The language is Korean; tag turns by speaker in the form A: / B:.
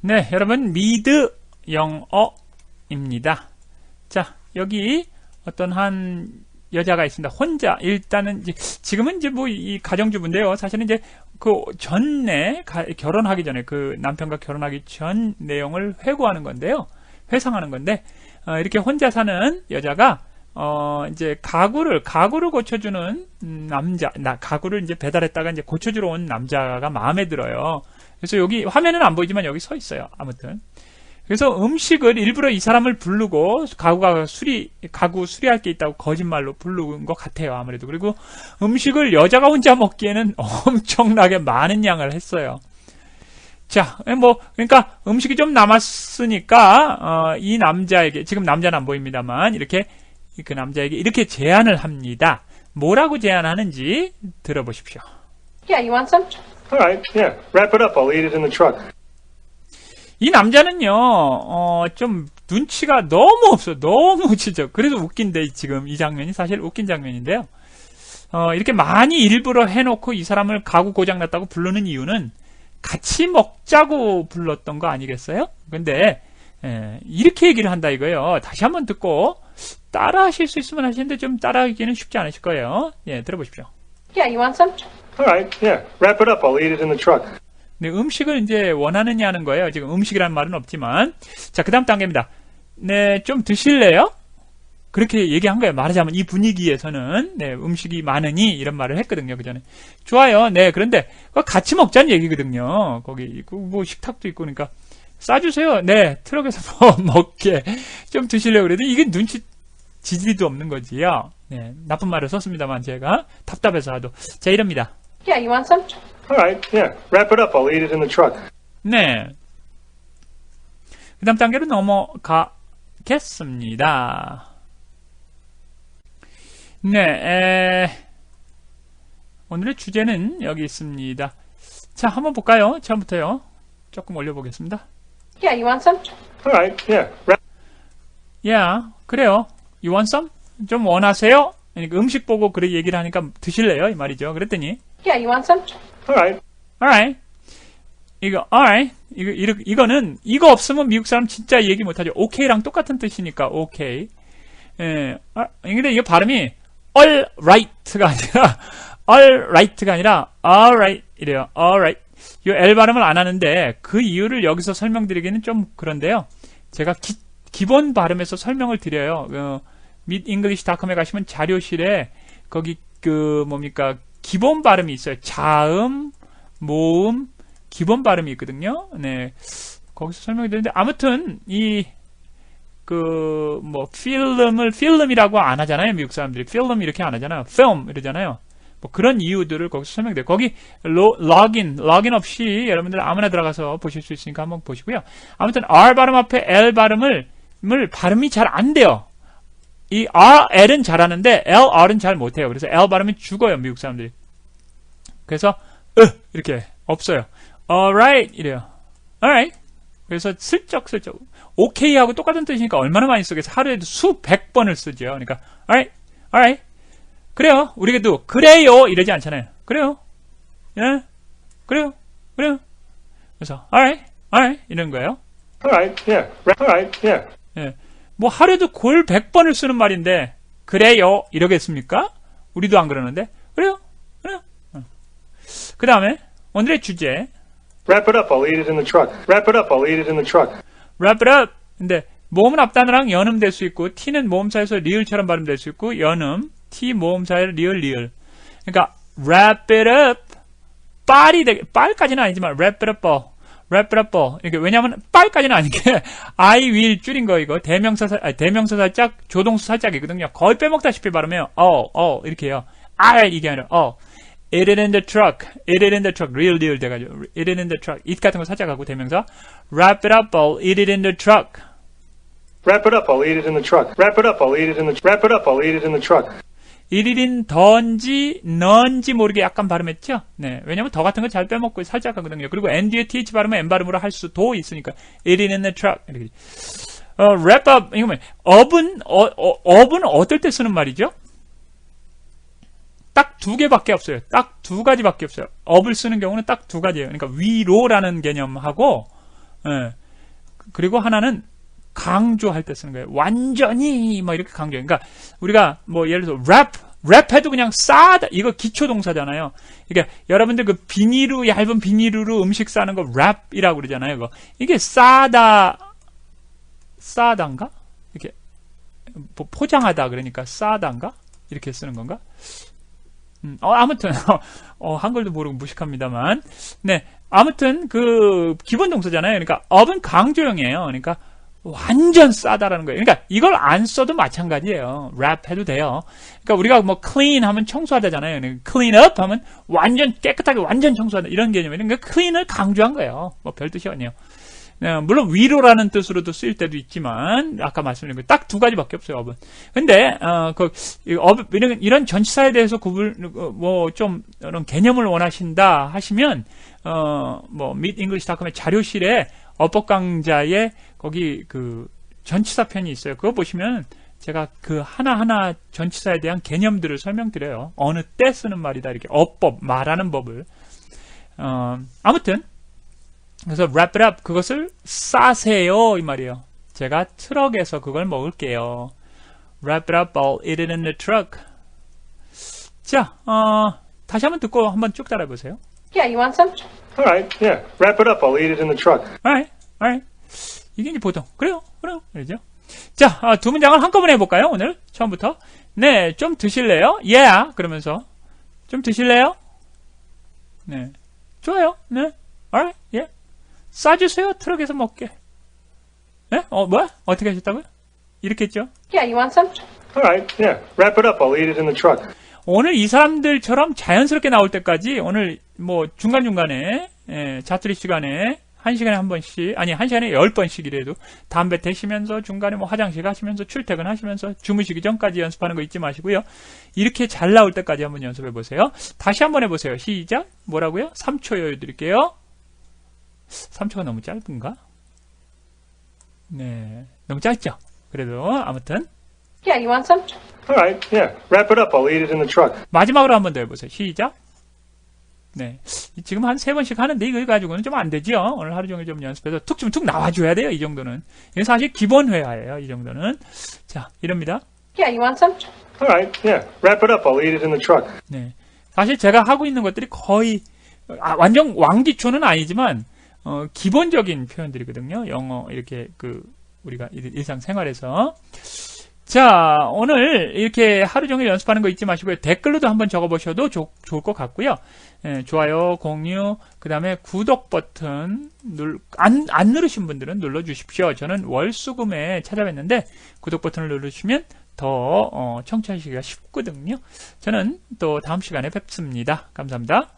A: 네, 여러분 미드 영어입니다. 자, 여기 어떤 한 여자가 있습니다. 혼자 일단은 이제 지금은 이제 뭐 이 가정주부인데요. 사실은 이제 그 전에 가- 결혼하기 전에 그 남편과 결혼하기 전 내용을 회고하는 건데요. 회상하는 건데 어, 이렇게 혼자 사는 여자가 어 이제 가구를 가구를 고쳐주는 음, 남자 나 가구를 이제 배달했다가 이제 고쳐주러 온 남자가 마음에 들어요. 그래서 여기 화면은 안 보이지만 여기 서 있어요. 아무튼 그래서 음식을 일부러 이 사람을 부르고 가구가 수리 가구 수리할 게 있다고 거짓말로 부르는 것 같아요 아무래도 그리고 음식을 여자가 혼자 먹기에는 엄청나게 많은 양을 했어요. 자, 뭐 그러니까 음식이 좀 남았으니까 어, 이 남자에게 지금 남자는 안 보입니다만 이렇게 그 남자에게 이렇게 제안을 합니다. 뭐라고 제안하는지 들어보십시오.
B: Yeah, you want some?
C: All right, yeah. Wrap it up. I'll eat it in the truck.
A: 이 남자는요, 어, 좀 눈치가 너무 없어. 너무 진짜. 그래서 웃긴데, 지금 이 장면이 사실 웃긴 장면인데요. 어, 이렇게 많이 일부러 해놓고 이 사람을 가구 고장났다고 부르는 이유는 같이 먹자고 불렀던 거 아니겠어요? 근데, 예, 이렇게 얘기를 한다 이거예요. 다시 한번 듣고, 따라 하실 수 있으면 하시는데 좀 따라 하기는 쉽지 않으실 거예요. 예, 들어보십시오.
B: Yeah, you want some?
A: 네, 음식을 이제 원하느냐 하는 거예요. 지금 음식이라는 말은 없지만. 자, 그 다음 단계입니다. 네, 좀 드실래요? 그렇게 얘기한 거예요. 말하자면 이 분위기에서는, 네, 음식이 많으니 이런 말을 했거든요. 그 전에. 좋아요. 네, 그런데 같이 먹자는 얘기거든요. 거기, 뭐 식탁도 있고, 그러니까. 싸주세요. 네, 트럭에서 뭐 먹게. 좀 드실래요? 그래도 이게 눈치, 지지리도 없는 거지요. 네, 나쁜 말을 썼습니다만 제가 답답해서 하도. 자, 이럽니다.
B: Yeah, you want some?
C: All right, yeah. Wrap it up. I'll eat it in the truck.
A: 네. 그 다음 단계로 넘어가겠습니다. 네, 에, 오늘의 주제는 여기 있습니다. 자, 한번 볼까요? 처음부터요. 조금 올려보겠습니다.
B: Yeah, you want some?
C: All right, yeah. Wrap,
A: 야, 그래요. You want some? 좀 원하세요? 그러니까 음식 보고 그렇게 얘기를 하니까 드실래요? 이 말이죠. 그랬더니,
B: Yeah, you want some?
C: all right.
A: alright. 이거, alright. 이거, 이거, 이거는, 이거 없으면 미국 사람 진짜 얘기 못 하죠. 오케이랑 똑같은 뜻이니까, 오케이. 예, 아, 근데 이거 발음이, alright가 아니라, alright가 아니라, alright 이래요. alright. 이 L 발음을 안 하는데, 그 이유를 여기서 설명드리기는 좀 그런데요. 제가 기, 본 발음에서 설명을 드려요. 어, midenglishdotcom에 가시면 자료실에, 거기, 그, 뭡니까, 기본 발음이 있어요. 자음, 모음, 기본 발음이 있거든요. 네. 거기서 설명이 되는데, 아무튼, 이, 그, 뭐, 필름을, 필름이라고 안 하잖아요. 미국 사람들이. 필름 이렇게 안 하잖아요. film 이러잖아요. 뭐 그런 이유들을 거기서 설명돼요. 거기, 로, login, login 없이 여러분들 아무나 들어가서 보실 수 있으니까 한번 보시고요. 아무튼, R 발음 앞에 L 발음을, 을 발음이 잘 안 돼요. 이 R, L은 잘하는데 L, R은 잘 못해요. 그래서 L 발음이 죽어요, 미국 사람들이. 그래서 으 이렇게 없어요. Alright 이래요. Alright. 그래서 슬쩍슬쩍 OK 하고 똑같은 뜻이니까 얼마나 많이 쓰겠어. 하루에도 수백 번을 쓰죠. 그러니까 Alright, Alright. 그래요. 우리가도 그래요 이러지 않잖아요. 그래요. 예, 그래요, 그래요. 그래서 Alright, Alright 이런 거예요.
C: All right, yeah. Wrap, all right, yeah.
A: 예. 뭐 하루에도 골 100번을 쓰는 말인데 그래요 이러겠습니까? 우리도 안 그러는데 그래요 그 다음에 오늘의 주제.
C: Wrap it up. I'll eat it in the truck. Wrap it up. I'll eat it in the truck.
A: wrap it up. 근데 모음은 앞단어랑 연음 될 수 있고 t는 모음사에서 리을처럼 발음될 수 있고 연음 t 모음사의 리을 리을. 그러니까 wrap it up. 빨이 되게 빨까지는 아니지만 wrap it up wrap it up 이게 왜냐면 빨까지는 아닌 게 I will 줄인 거 이거. 대명사 살- 아니, 대명사 살짝 조동수 살짝이거든요. 거의 빼먹다시피 발음해요. 어 어 이렇게 해요. I 이게 아니라 어 It in the truck. It in the truck. real deal 돼가지고 It in the truck. it 같은 거 살짝 하고 대명사 wrap it up all. It is in the truck.
C: Wrap it up. I'll eat it in the truck. Wrap it up. I'll eat it in the wrap it up. I'll eat it in the truck.
A: 일일인 던지 넌지 모르게 약간 발음했죠? 네. 왜냐면 더 같은 거 잘 빼먹고 살짝 하거든요. 그리고 N 뒤에 TH 발음은 N 발음으로 할 수도 있으니까. It in the truck. 이렇게. 어, wrap up. 이거 뭐야? up은, 어, 어, up은 어떨 때 쓰는 말이죠? 딱 두 개밖에 없어요. 딱 두 가지밖에 없어요. up을 쓰는 경우는 딱 두 가지예요. 그러니까 위로라는 개념하고, 예. 그리고 하나는 강조할 때 쓰는 거예요. 완전히 뭐 이렇게 강조. 그러니까 우리가 뭐 예를 들어 랩 랩해도 그냥 싸다 이거 기초 동사잖아요. 그러니까 여러분들 그 비닐로 얇은 비닐로 음식 싸는 거 랩이라고 그러잖아요. 이거 이게 싸다 싸단가 이렇게 뭐 포장하다 그러니까 싸단가 이렇게 쓰는 건가? 음, 어, 아무튼 어, 한글도 모르고 무식합니다만 네 아무튼 그 기본 동사잖아요. 그러니까 업은 강조형이에요. 그러니까 완전 싸다라는 거예요. 그러니까 이걸 안 써도 마찬가지예요. 랩 해도 돼요. 그러니까 우리가 뭐 clean 하면 청소하다잖아요. 그러니까 clean up 하면 완전 깨끗하게 완전 청소하다 이런 개념이에요. 그러니까 clean을 강조한 거예요. 뭐 별 뜻이 아니에요. 네, 물론 위로라는 뜻으로도 쓰일 때도 있지만 아까 말씀드린 딱 두 가지밖에 없어요 업은. 근데 어 그 업 이런 이런 전치사에 대해서 구분 뭐 좀 이런 개념을 원하신다 하시면 어뭐 mitenglishdotcom의 자료실에 어법 강좌에 거기 그 전치사 편이 있어요. 그거 보시면 제가 그 하나하나 전치사에 대한 개념들을 설명드려요. 어느 때 쓰는 말이다 이렇게 어법 말하는 법을 어 아무튼 그래서 wrap it up 그것을 싸세요 이 말이에요. 제가 트럭에서 그걸 먹을게요. wrap it up, I'll eat it in the truck. 자, 어, 다시 한번 듣고 한번 쭉 따라해 보세요.
B: Yeah, you want some?
C: All right, yeah. Wrap it up. I'll eat it in the truck.
A: alright, alright. 이게 이제 보통 그래요, 그래요, 그러죠. 자, 아, 두 문장을 한꺼번에 해볼까요? 오늘 처음부터. 네, 좀 드실래요? Yeah. 그러면서 좀 드실래요? 네, 좋아요. 네, alright, yeah. 싸주세요. 트럭에서 먹게. 네? 어, 뭐야? 어떻게 하셨다고요? 이렇게 했죠?
B: Yeah, you want some?
C: All right, yeah. Wrap it up. I'll eat it in the truck.
A: 오늘 이 사람들처럼 자연스럽게 나올 때까지 오늘 뭐 중간중간에 예, 자투리 시간에 한 시간에 한 번씩 아니 한 시간에 열 번씩이라도 담배 대시면서 중간에 뭐 화장실 가시면서 출퇴근하시면서 주무시기 전까지 연습하는 거 잊지 마시고요. 이렇게 잘 나올 때까지 한번 연습해 보세요. 다시 한번 해보세요. 시작. 뭐라고요? 3초 여유 드릴게요. 3초가 너무 짧은가? 네, 너무 짧죠. 그래도 아무튼
B: Yeah, you want some?
C: All right, yeah. Wrap it up. I'll eat it in the truck.
A: 마지막으로 한 번 더 해보세요. 시작. 네. 지금 한 세 번씩 하는데 이거 가지고는 좀 안 되죠? 오늘 하루 종일 좀 연습해서 툭 좀 툭 나와줘야 돼요. 이 정도는. 이게 사실 기본 회화예요. 이 정도는. 자, 이럽니다.
B: Yeah, you want some?
C: All right, yeah. Wrap it up. I'll eat it in the truck.
A: 네. 사실 제가 하고 있는 것들이 거의, 아, 완전 왕기초는 아니지만, 어, 기본적인 표현들이거든요. 영어, 이렇게, 그, 우리가 일- 일상생활에서. 자, 오늘 이렇게 하루 종일 연습하는 거 잊지 마시고요. 댓글로도 한번 적어보셔도 좋, 좋을 것 같고요. 예, 좋아요, 공유, 그 다음에 구독 버튼 눌, 안, 안 누르신 분들은 눌러주십시오. 저는 월수금에 찾아뵀는데 구독 버튼을 누르시면 더 어, 청취하시기가 쉽거든요. 저는 또 다음 시간에 뵙습니다. 감사합니다.